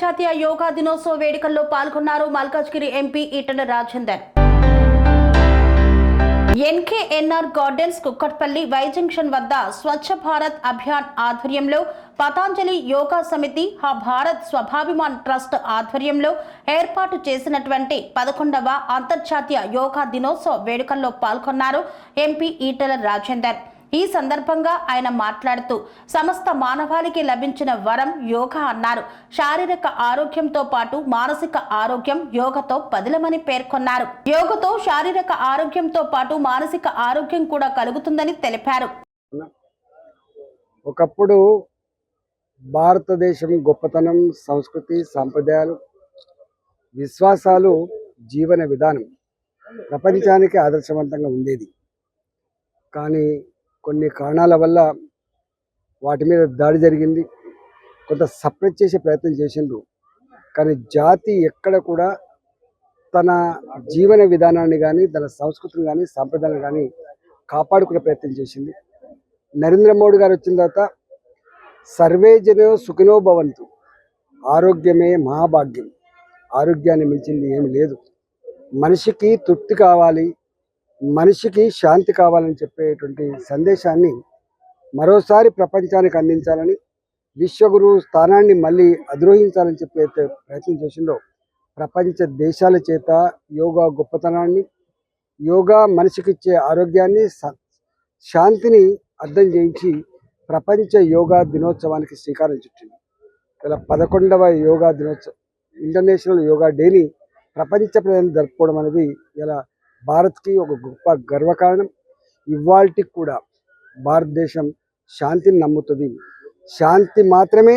అంతర్జాతీయ యోగా దినోత్సవ వేడుకల్లో పాల్గొన్నారు Malkajgiri MP Etela Rajender. NKNR gardens Kukatpally Y junction వద్ద స్వచ్ఛ భారత్ అభియాన్ ఆధ్వర్యంలో పతాంజలి యోగా సమితి హా భారత్ స్వభాభిమాన్ ట్రస్ట్ ఆధ్వర్యంలో ఏర్పాటు చేసినటువంటి పదకొండవ అంతర్జాతీయ యోగా దినోత్సవ వేడుకల్లో పాల్గొన్నారు ఎంపీ ఈటల రాజేందర్. ఈ సందర్భంగా ఆయన మాట్లాడుతూ సమస్త మానవాళికి లభించిన వరం యోగా అన్నారు. శారీరక ఆరోగ్యంతో పాటు మానసిక ఆరోగ్యం యోగతో పదిలమని పేర్కొన్నారు. యోగతో శారీరక ఆరోగ్యంతో పాటు మానసిక ఆరోగ్యం కూడా కలుగుతుందని తెలిపారు. ఒకప్పుడు భారతదేశం గొప్పతనం సంస్కృతి సాంప్రదాయాలు విశ్వాసాలు జీవన విధానం ప్రపంచానికి ఆదర్శవంతంగా ఉండేది. కానీ కొన్ని కారణాల వల్ల వాటి మీద దాడి జరిగింది. కొంత సపరేట్ చేసే ప్రయత్నం చేసిండ్రు. కానీ జాతి ఎక్కడ కూడా తన జీవన విధానాన్ని కానీ తన సంస్కృతిని కానీ సాంప్రదాయాన్ని కానీ కాపాడుకునే ప్రయత్నం చేసింది. నరేంద్ర మోడీ గారు వచ్చిన తర్వాత సర్వే జనో సుఖినో భవంతు ఆరోగ్యమే మహాభాగ్యం. ఆరోగ్యాన్ని మించింది ఏమి లేదు. మనిషికి తృప్తి కావాలి మనిషికి శాంతి కావాలని చెప్పేటువంటి సందేశాన్ని మరోసారి ప్రపంచానికి అందించాలని విశ్వగురు స్థానాన్ని మళ్ళీ అధిరోహించాలని చెప్పే ప్రయత్నం చేసిందో ప్రపంచ దేశాల చేత యోగా గొప్పతనాన్ని యోగా మనిషికిచ్చే ఆరోగ్యాన్ని శాంతిని అర్థం చేయించి ప్రపంచ యోగా దినోత్సవానికి శ్రీకారం చుట్టింది. ఇలా పదకొండవ యోగా దినోత్సవం ఇంటర్నేషనల్ యోగా డేని ప్రపంచ ప్రజలు జరుపుకోవడం అనేది ఇలా భారత్కి ఒక గొప్ప గర్వకారణం. ఇవాళకి కూడా భారతదేశం శాంతిని నమ్ముతుంది. శాంతి మాత్రమే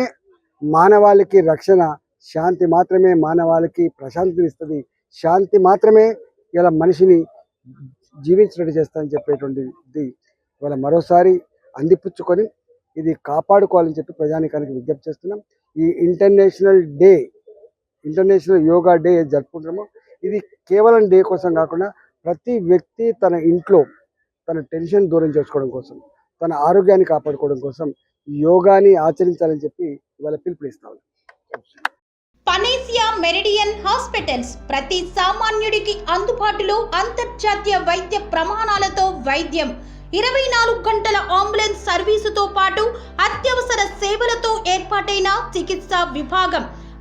మానవాళికి రక్షణ శాంతి మాత్రమే మానవాళికి ప్రశాంతిని ఇస్తుంది. శాంతి మాత్రమే ఇలా మనిషిని జీవించినట్టు చేస్తానని చెప్పేటువంటిది ఇవాళ మరోసారి అందిపుచ్చుకొని ఇది కాపాడుకోవాలని చెప్పి ప్రజానికానికి విజ్ఞప్తి చేస్తున్నాం. ఈ international day international yoga day జరుపుకుంటున్నాము జరుపుకుంటున్నామో ఇది కేవలం డే కోసం కాకుండా ప్రతి వ్యక్తి తన ఇంట్లో తన టెన్షన్ దూరం చేసుకోవడం కోసం తన ఆరోగ్యాన్ని కాపాడుకోవడం కోసం యోగాని ఆచరించాలని చెప్పి ఇవాళ పిలుపునిస్తాను పనేసియా మెరిడియన్ హాస్పిటల్స్ ప్రతి సామాన్యుడికి అందుబాటులో అంతర్జాతీయ వైద్య ప్రమాణాలతో వైద్యం. ఇరవై నాలుగు గంటల అంబులెన్స్ సర్వీసుతో పాటు అత్యవసర సేవలతో ఏర్పాటైన చికిత్సా విభాగం.